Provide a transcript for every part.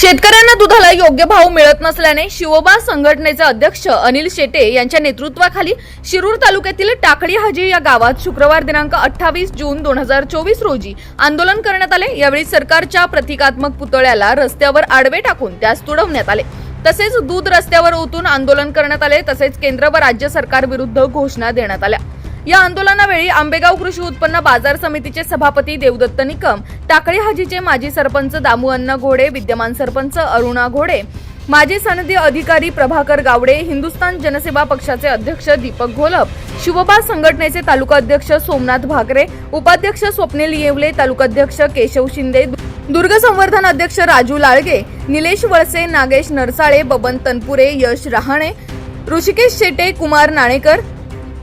शेतकऱ्यांना दुधाला योग्य भाव मिळत नसल्याने शिवबा संघटनेचे अध्यक्ष अनिल शेटे यांच्या नेतृत्वाखाली शिरूर तालुक्यातील टाकळी हाजी या गावात शुक्रवार दिनांक अठ्ठावीस जून दोन हजार चोवीस रोजी आंदोलन करण्यात आले. यावेळी सरकारच्या प्रतिकात्मक पुतळ्याला रस्त्यावर आडवे टाकून त्यास तुडवण्यात आले. तसेच दूध रस्त्यावर ओतून आंदोलन करण्यात आले. तसेच केंद्र व राज्य सरकार विरुद्ध घोषणा देण्यात आल्या. या आंदोलनावेळी आंबेगाव कृषी उत्पन्न बाजार समितीचे सभापती देवदत्त निकम टाकळी हाजीचे माजी सरपंच दामू अण्णा घोडे विद्यमान सरपंच अरुणा घोडे माजी सनदी अधिकारी प्रभाकर गावडे हिंदुस्थान जनसेवा पक्षाचे अध्यक्ष दीपक घोलप शिवबा संघटनेचे तालुका अध्यक्ष सोमनाथ भाकरे उपाध्यक्ष स्वप्नील येवले तालुकाध्यक्ष केशव शिंदे दुर्ग संवर्धन अध्यक्ष राजू लाळगे निलेश वळसे नागेश नरसाळे बबन तनपुरे यश रहाणे ऋषिकेश शेटे कुमार नाणेकर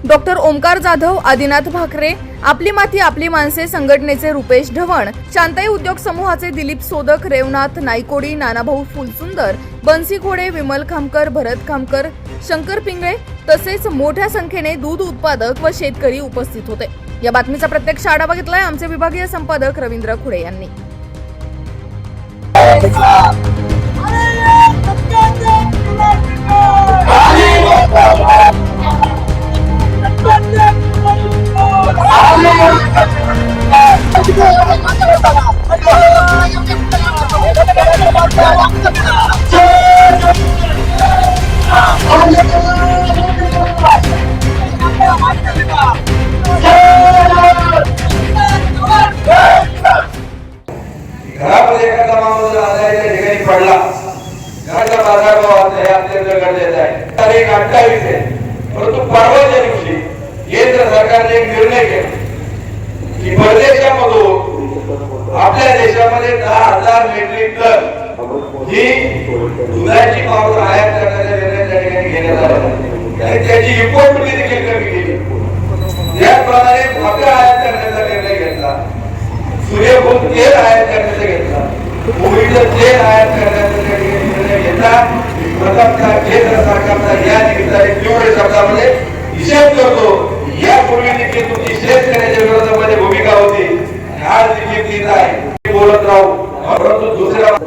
डॉक्टर ओमकार जाधव आदिनाथ भाकरे आपली माती आपली माणसे संघटनेचे रुपेश ढवण शांताई उद्योग समूहाचे दिलीप सोदक रेवनाथ नाईकोडी नानाभाऊ फुलसुंदर बन्सी घोडे विमल खामकर भरत खामकर शंकर पिंगळे तसेच मोठ्या संख्येने दूध उत्पादक व शेतकरी उपस्थित होते. या बातमीचा प्रत्यक्ष आढावा घेतलाय आमचे विभागीय संपादक रवींद्र खुडे यांनी.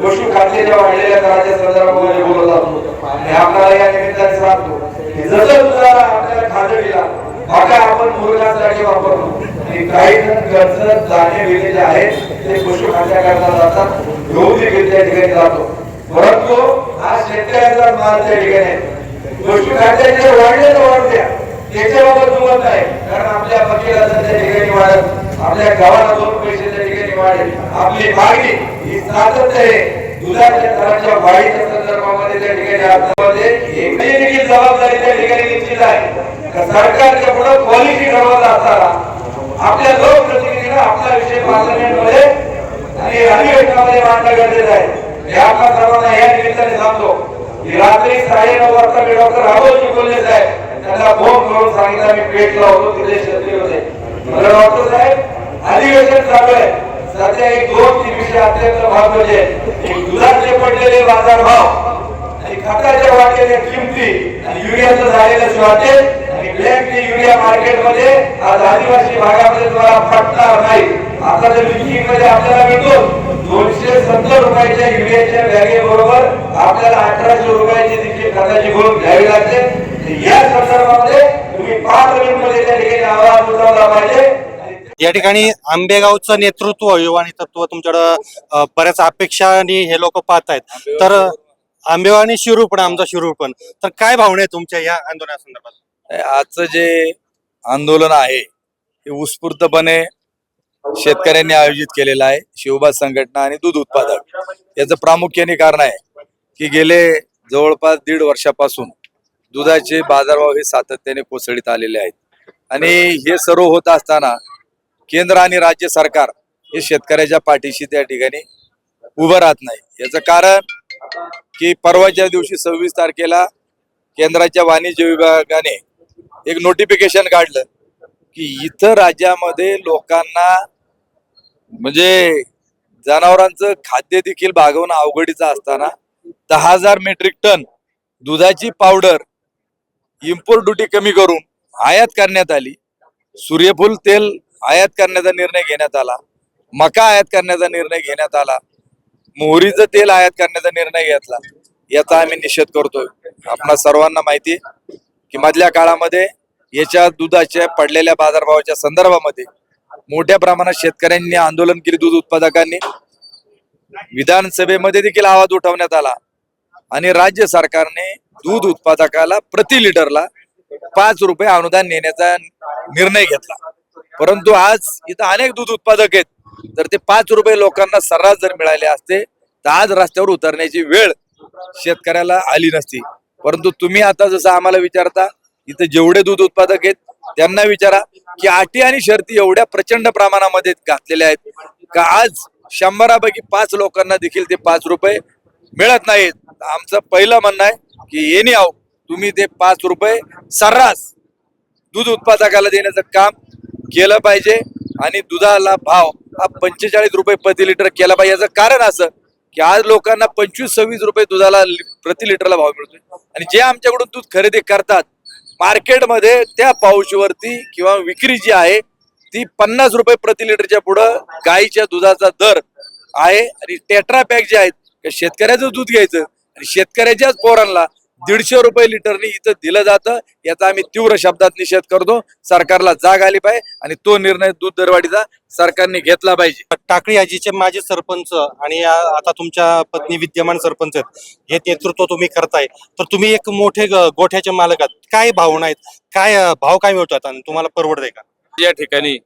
गोष्टी पशु खाद्याच्या वाढलेल्या दराच्या संदर्भामध्ये बोलत असतो आणि आपल्याला या निमित्ताने सांगतो की जसं दुधाला आपल्याला खाद्य दिला मका आपण मुरुगांसाठी वापरतो आणि काही जण कर्ज जाणे वेले आहेत ते पशु खाद्याकरता जातात घेऊन देखील त्या ठिकाणी जातो. परंतु हा शेतकऱ्याचा माल त्या ठिकाणी आहे. पशु खाद्याचे वाढले तर वाढत्या त्याच्याबाबत जुमत नाही. कारण आपल्या पक्षाला त्या ठिकाणी वाढत आपल्या गावाला दोन पैसे आपली मागणी ही सातत्य आहे. दुधाच्या दराच्या वाढीच्या संदर्भामध्ये त्या ठिकाणी अर्थामध्ये एकही देखील जबाबदारी त्या ठिकाणी निश्चित आहे. सरकारच्या पुढे पॉलिसी ठरवत असताना आपल्या लोकप्रतिनिधीला आपला विषय पार्लमेंटमध्ये आणि अधिवेशनामध्ये मांडणं गरजेचं आहे. आपल्या सर्वांना या निमित्ताने सांगतो. की रात्री साडेनऊ वाजता मी डॉक्टर राघोजी बोलले साहेब. त्यांना फोन करून सांगितलं मी पेटला होतो तिथे क्षत्रिय होते मला डॉक्टर साहेब अधिवेशन चालू आहे. सध्या एक दोन तीन विषय अत्यंत भाव म्हणजे दुधाचे पडलेले बाजारभाव आणि खताच्या वाढलेल्या किमती आणि युरियाचं झालेलं शॉर्टेज आणि ब्लॅक टी युरिया मार्केटमध्ये आज आदिवासी भागामध्ये तुम्हाला पटणार नाही. आता जर लिंकिंगमध्ये आपल्याला मिळतो दोनशे सत्तर रुपयाच्या युरियाच्या बॅगे बरोबर आपल्याला अठराशे रुपयाची देखील खताची गोळ घ्यावी लागते. या संदर्भामध्ये तुम्ही पाच मिनिटमध्ये त्या ठिकाणी आवाज उठवला पाहिजे. या ठिकाणी आंबेगावचं नेतृत्व युवानी तत्व तुमच्याकडं बऱ्याच अपेक्षाने हे लोक पाहत आहेत तर आंबेगाव आणि शिरूर पण आमचा शिरूर पण. तर काय भावना आहे तुमच्या या आंदोलनासंदर्भात? आजचं जे आंदोलन आहे हे उत्स्फूर्तपणे शेतकऱ्यांनी आयोजित केलेलं आहे शिवबा संघटना आणि दूध उत्पादक. याचं प्रामुख्याने कारण आहे की गेले जवळपास दीड वर्षापासून दुधाचे बाजारभाव हे सातत्याने कोसळीत आलेले आहेत. आणि हे सर्व होत असताना केंद्र आणि राज्य सरकार हे शेतकऱ्याच्या पाठीशी त्या ठिकाणी उभं राहत नाही. याचं कारण की परवाच्या दिवशी सव्वीस तारखेला केंद्राच्या वाणिज्य विभागाने एक नोटिफिकेशन काढलं की इथं राज्यामध्ये लोकांना म्हणजे जनावरांचं खाद्य देखील भागवणं अवघडीचं असताना दहा हजार मेट्रिक टन दुधाची पावडर इम्पोर्ट ड्युटी कमी करून आयात करण्यात आली. सूर्यफूल तेल आयात करण्याचा निर्णय घेण्यात आला. मका आयात करण्याचा निर्णय घेण्यात आला. मोहरीचं तेल आयात करण्याचा निर्णय घेतला. याचा आम्ही निषेध करतोय. आपणा सर्वांना माहिती की मधल्या काळामध्ये याच्या दुधाच्या पडलेल्या बाजारभावाच्या संदर्भामध्ये मोठ्या प्रमाणात शेतकऱ्यांनी आंदोलन केले दूध उत्पादकांनी. विधानसभेमध्ये देखील आवाज उठवण्यात आला. आणि राज्य सरकारने दूध उत्पादकाला प्रति लिटरला पाच रुपये अनुदान देण्याचा निर्णय घेतला. परंतु आज इथं अनेक दूध उत्पादक आहेत. तर ते पाच रुपये लोकांना सर्रास जर मिळाले असते तर आज रस्त्यावर उतरण्याची वेळ शेतकऱ्याला आली नसती. परंतु तुम्ही आता जसं आम्हाला विचारता इथं जेवढे दूध उत्पादक आहेत त्यांना विचारा की अटी आणि शर्ती एवढ्या प्रचंड प्रमाणामध्ये घातलेल्या आहेत का आज शंभरापैकी पाच लोकांना देखील ते पाच रुपये मिळत नाहीत. आमचं पहिलं म्हणणं आहे की येणे आहो. तुम्ही ते पाच रुपये सर्रास दूध उत्पादकाला देण्याचं काम केलं पाहिजे आणि दुधाला भाव हा पंचेचाळीस रुपये प्रति लिटर केला पाहिजे. याचं कारण असं की आज लोकांना पंचवीस सव्वीस रुपये दुधाला प्रति लिटरला भाव मिळतोय. आणि जे आमच्याकडून दूध खरेदी करतात मार्केटमध्ये त्या पाऊचवरती किंवा विक्री जी आहे ती पन्नास रुपये प्रति लिटरच्या पुढं गाईच्या दुधाचा दर आहे. आणि टेट्रा पॅक जे आहेत त्या शेतकऱ्याचं दूध घ्यायचं. आणि शेतकऱ्याच्याच पोरांना दीडशे रुपये लिटरनी इथं दिलं जातं याचा आम्ही तीव्र शब्दात निषेध करतो. सरकारला जाग आली पाहिजे आणि तो निर्णय दूध दरवाढीचा सरकारने घेतला पाहिजे. टाकळी आजीचे माजी सरपंच आणि आ- आता तुमच्या पत्नी विद्यमान सरपंच आहेत हे नेतृत्व तुम्ही करताय. तर तुम्ही एक मोठे गोठ्याचे मालक आहात. काय भावना आहेत? काय भाव काय मिळतात आणि तुम्हाला परवडतंय का? या ठिकाणी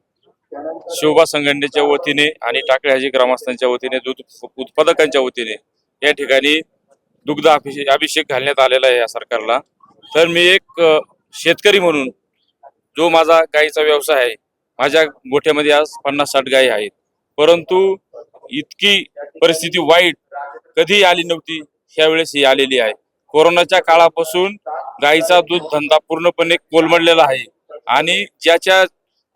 शिवबा संघटनेच्या वतीने आणि टाकळी हाजी ग्रामस्थांच्या वतीने दूध उत्पादकांच्या वतीने या ठिकाणी दुग्ध अभिषेक अभिषेक घालण्यात आलेला आहे या सरकारला. तर मी एक शेतकरी म्हणून जो माझा गाईचा व्यवसाय आहे माझ्या गोठ्यामध्ये आज पन्नास साठ गायी आहेत. परंतु इतकी परिस्थिती वाईट कधी आली नव्हती ह्यावेळेस ही आलेली आहे. कोरोनाच्या काळापासून गाईचा दूध धंदा पूर्णपणे कोलमडलेला आहे. आणि ज्याच्या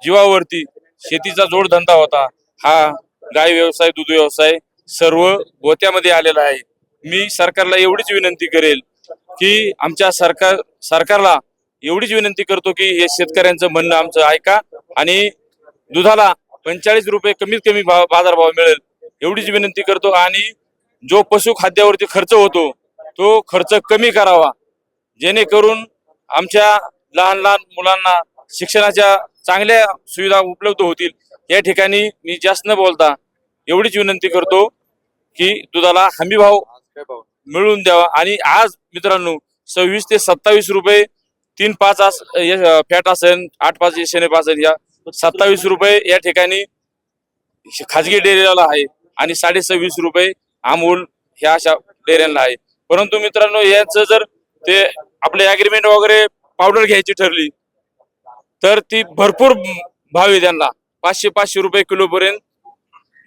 जीवावरती शेतीचा जोडधंदा होता हा गाय व्यवसाय दूध व्यवसाय सर्व गोत्यामध्ये आलेला आहे. मी सरकारला एवढीच विनंती करेल की आमच्या सरकार सरकारला एवढीच विनंती करतो की हे शेतकऱ्यांचं म्हणणं आमचं ऐका आणि दुधाला पंचेचाळीस रुपये कमीत कमी भाव बाजारभाव मिळेल एवढीच विनंती करतो. आणि जो पशुखाद्यावरती खर्च होतो तो खर्च कमी करावा. जेणेकरून आमच्या लहान लहान मुलांना शिक्षणाच्या चांगल्या सुविधा उपलब्ध होतील. या ठिकाणी मी जास्त न बोलता एवढीच विनंती करतो की दुधाला हमी भाव मिळवून द्यावा. आणि आज मित्रांनो सव्वीस ते सत्तावीस रुपये तीन पाच आस फॅट असेल आठ पाच एस असेल या सत्तावीस रुपये या ठिकाणी खाजगी डेअरीला आहे आणि साडे सव्वीस रुपये अमूल ह्या अशा डेअऱ्यांना आहे. परंतु मित्रांनो याचं जर ते आपले अग्रीमेंट वगैरे पावडर घ्यायची ठरली तर ती भरपूर भाव आहे त्यांना. पाचशे पाचशे रुपये किलो पर्यंत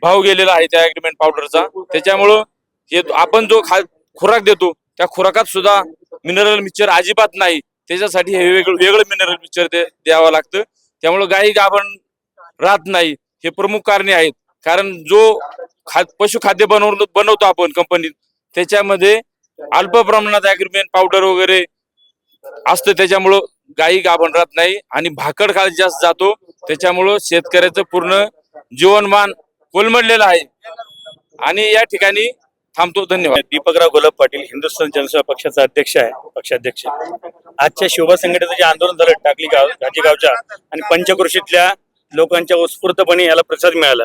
भाव गेलेला आहे त्या अग्रीमेंट पावडरचा त्याच्यामुळं हे आपण जो खा खुराक देतो त्या खुराकात सुद्धा मिनरल मिक्सर अजिबात नाही. त्याच्यासाठी हे वेगळं वेगळं मिनरल मिक्सर ते द्यावं लागतं. त्यामुळं गाई गाभण राहत नाही. हे प्रमुख कारणे आहेत. कारण जो खा पशुखाद्य बनवलं बनवतो आपण कंपनीत त्याच्यामध्ये अल्प प्रमाणात ॲग्रीमेंट पावडर वगैरे असतं. त्याच्यामुळं गाई गाभण राहत नाही आणि भाकड काळ जास्त जातो. त्याच्यामुळं शेतकऱ्याचं पूर्ण जीवनमान कोलमडलेलं आहे. आणि या ठिकाणी थांबतो. धन्यवाद. दीपकराव गुलाब पाटील हिंदुस्थान जनसेवा पक्षाचा अध्यक्ष आहे पक्षाध्यक्ष. आजच्या शोभा संघटनेचं जे आंदोलन झालं टाकली गाव गाजीगावच्या आणि पंचकृषीतल्या लोकांच्या उत्स्फूर्तपणे याला प्रसाद मिळाला.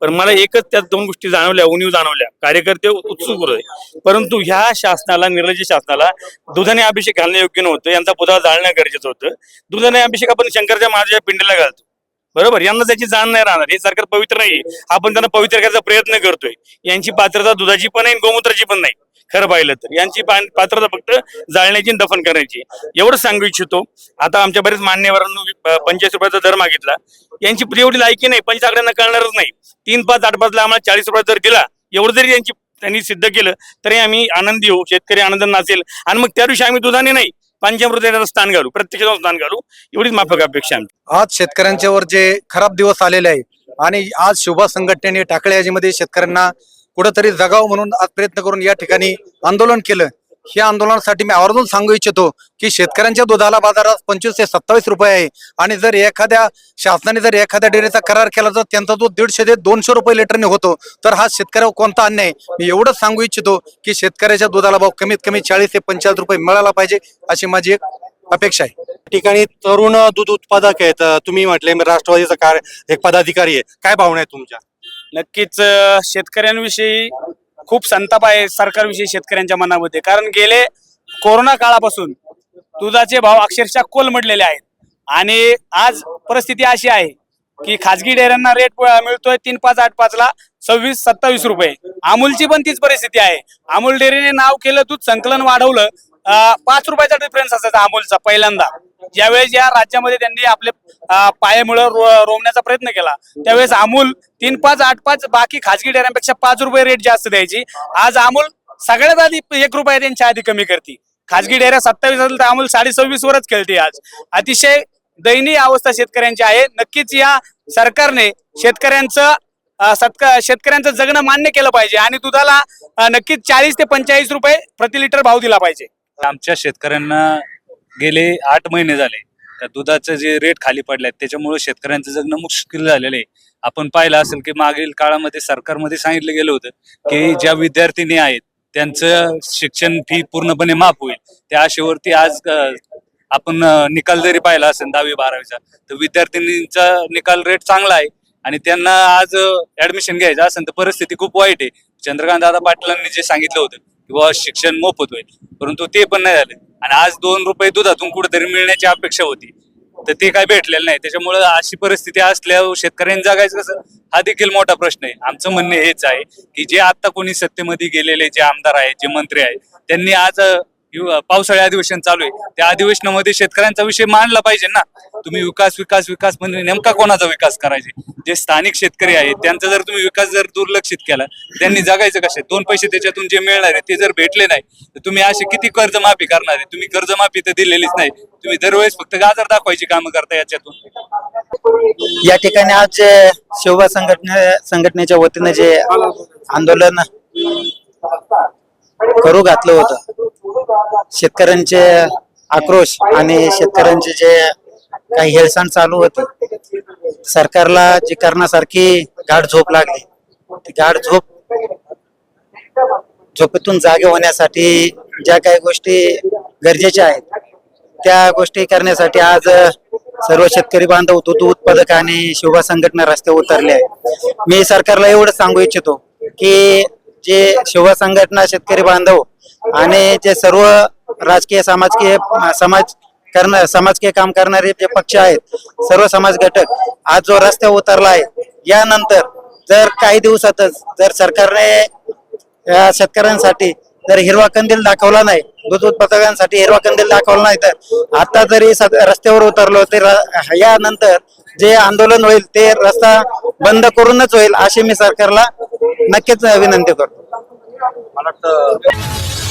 पण मला एकच त्यात दोन गोष्टी जाणवल्या उणीव जाणवल्या. कार्यकर्ते उत्सुक होते. परंतु ह्या शासनाला निर्लज्य शासनाला दुधाने अभिषेक घालणं योग्य नव्हतं. यांचा पुतळा जाळणं गरजेचं होतं. दुधाने अभिषेक आपण शंकरच्या महाराजाच्या पिंडीला घालतो. बरोबर? यांना त्याची जाण नाही राहणार. हे सरकार पवित्र नाही आपण त्यांना पवित्र करायचा प्रयत्न करतोय. यांची पात्रता दुधाची पण आहे गोमूत्राची पण नाही. खरं पाहिलं तर. यांची पात्रता फक्त जाळण्याची दफन करायची एवढं सांगू इच्छितो. आता आमच्या बरेच मान्यवरांनी पंचवीस रुपयाचा दर मागितला. यांची एवढी लायकी नाही. पंच आकड्यांना कळणारच नाही. तीन पाच आठ पाचला आम्हाला चाळीस रुपयाचा दर दिला. एवढं जरी यांची त्यांनी सिद्ध केलं तरी आम्ही आनंदी होऊ. शेतकरी आनंद नाचेल. आणि मग त्या दिवशी आम्ही दुधाने नाही. पंचामृताचं स्थान घालू प्रत्येक स्थान घालू एवढीच माफक अपेक्षा आमची. आज शेतकऱ्यांच्यावर जे खराब दिवस आलेले आहे आणि आज शुभा संघटनेने टाकळी याजीमध्ये शेतकऱ्यांना कुठंतरी जगाव म्हणून आज प्रयत्न करून या ठिकाणी आंदोलन केलं या आंदोलनासाठी मी आवर्जून सांगू इच्छितो की शेतकऱ्यांच्या दुधाला बाजारात पंचवीस ते सत्तावीस रुपये आहे. आणि जर एखाद्या शासनाने जर एखाद्या डेअरीचा करार केला तर त्यांचा दूध दीडशे ते दोनशे रुपये लिटरने होतो तर हा शेतकऱ्यावर कोणता अन्याय? आहे? मी एवढंच सांगू इच्छितो की शेतकऱ्याच्या दुधाला भाव कमीत कमी चाळीस ते पंचाळीस रुपये मिळाला पाहिजे अशी माझी एक अपेक्षा आहे. या ठिकाणी तरुण दूध उत्पादक आहेत. तुम्ही म्हटले मी राष्ट्रवादीचा कार्य एक पदाधिकारी आहे. काय भावना आहे तुमच्या? नक्कीच शेतकऱ्यांविषयी खूप संताप आहे सरकारविषयी शेतकऱ्यांच्या मनामध्ये. कारण गेले कोरोना काळापासून दुधाचे भाव अक्षरशः कोलमडलेले आहेत. आणि आज परिस्थिती अशी आहे की खाजगी डेअऱ्यांना रेट मिळतोय तीन पाच आठ पाच ला सव्वीस सत्तावीस रुपये. अमूलची पण तीच परिस्थिती आहे. अमूल डेअरीने नाव केलं दूध संकलन वाढवलं पाच रुपयाचा डिफरन्स असायचा अमूलचा पहिल्यांदा. ज्यावेळेस या राज्यामध्ये त्यांनी आपले पायामुळे पायामुळं रो- रोवण्याचा प्रयत्न केला त्यावेळेस अमूल तीन पाच आठ पाच बाकी खाजगी डेऱ्यांपेक्षा पाच रुपये रेट जास्त द्यायची. आज अमूल सगळ्यात आधी एक रुपया त्यांच्या आधी कमी करते. खाजगी डेऱ्या सत्तावीस असेल तर अमूल साडे सव्वीस वरच खेळते आज. अतिशय दयनीय अवस्था शेतकऱ्यांची आहे. नक्कीच या सरकारने शेतकऱ्यांचं सत्क शेतकऱ्यांचं जगणं मान्य केलं पाहिजे आणि दुधाला नक्कीच चाळीस ते पंचेचाळीस रुपये प्रति लिटर भाव दिला पाहिजे. आमच्या शेतकऱ्यांना गेले आठ महिने झाले. त्या दुधाचं जे रेट खाली पडले त्याच्यामुळे शेतकऱ्यांचं जगणं मुश्किल झालेलं आहे. आपण पाहिलं असेल की मागील काळामध्ये सरकारमध्ये सांगितलं गेलं होतं की ज्या विद्यार्थिनी आहेत त्यांचं शिक्षण फी पूर्णपणे माफ होईल. त्या आशेवरती आज आपण निकाल जरी पाहिला असेल दहावी बारावीचा तर विद्यार्थिनींचा निकाल रेट चांगला आहे. आणि त्यांना आज ऍडमिशन घ्यायचं असेल तर परिस्थिती खूप वाईट आहे. चंद्रकांत दादा पाटलांनी जे सांगितलं होतं की बाबा शिक्षण मोफत होईल. परंतु ते पण नाही झालं. आणि आज दोन रुपये दुधातून कुठेतरी मिळण्याची अपेक्षा होती. तर ते काय भेटलेलं नाही. त्याच्यामुळं अशी परिस्थिती असल्यावर शेतकऱ्यांनी जगायचं कसं? हा देखील मोठा प्रश्न आहे. आमचं म्हणणं हेच आहे की जे आता कोणी सत्तेमध्ये गेलेले जे आमदार आहेत जे मंत्री आहेत त्यांनी आज पावसाळी अधिवेशन चालू आहे. त्या अधिवेशनामध्ये शेतकऱ्यांचा विषय मांडला पाहिजे ना. तुम्ही विकास विकास विकास म्हणजे नेमका कोणाचा विकास करायचे? जे स्थानिक शेतकरी आहेत त्यांचा जर तुम्ही विकास जर दुर्लक्षित केला त्यांनी जगायचं कसे दोन पैसे त्याच्यातून जे मिळणार आहे ते जर भेटले नाही तर तुम्ही असे किती कर्जमाफी करणार आहे? तुम्ही कर्जमाफी तर दिलेलीच नाही. तुम्ही दरवेळेस फक्त गाजर दाखवायची कामं करता याच्यातून. या ठिकाणी आज जे शिवबा संघटने संघटनेच्या वतीने जे आंदोलन करू घातलं होतं शेतकऱ्यांचे आक्रोश आणि शेतकऱ्यांचे जे काही हेळसांड चालू होती सरकारला जी करण्यासारखी गाठ झोप लागली. ती गाठ झोप झोपेतून जागे होण्यासाठी ज्या काही गोष्टी गरजेच्या आहेत त्या गोष्टी करण्यासाठी आज सर्व शेतकरी बांधव दूध उत्पादक आणि शिवभा संघटना रस्ते उतरले आहे मी सरकारला एवढं सांगू इच्छितो की जे शिवभा संघटना शेतकरी बांधव आणि जे सर्व राजकीय समाजकीय समाज करण समाजकीय काम करणारे जे पक्ष आहेत सर्व समाज घटक आज जो रस्त्यावर उतरला आहे यानंतर जर काही दिवसातच जर सरकारने शेतकऱ्यांसाठी जर हिरवा कंदील दाखवला नाही दूध उत्पादकांसाठी हिरवा कंदील दाखवला नाही तर आता जरी रस्त्यावर उतरलो ते यानंतर जे आंदोलन होईल ते रस्ता बंद करूनच होईल अशी मी सरकारला नक्कीच विनंती करतो. महाराष्ट्र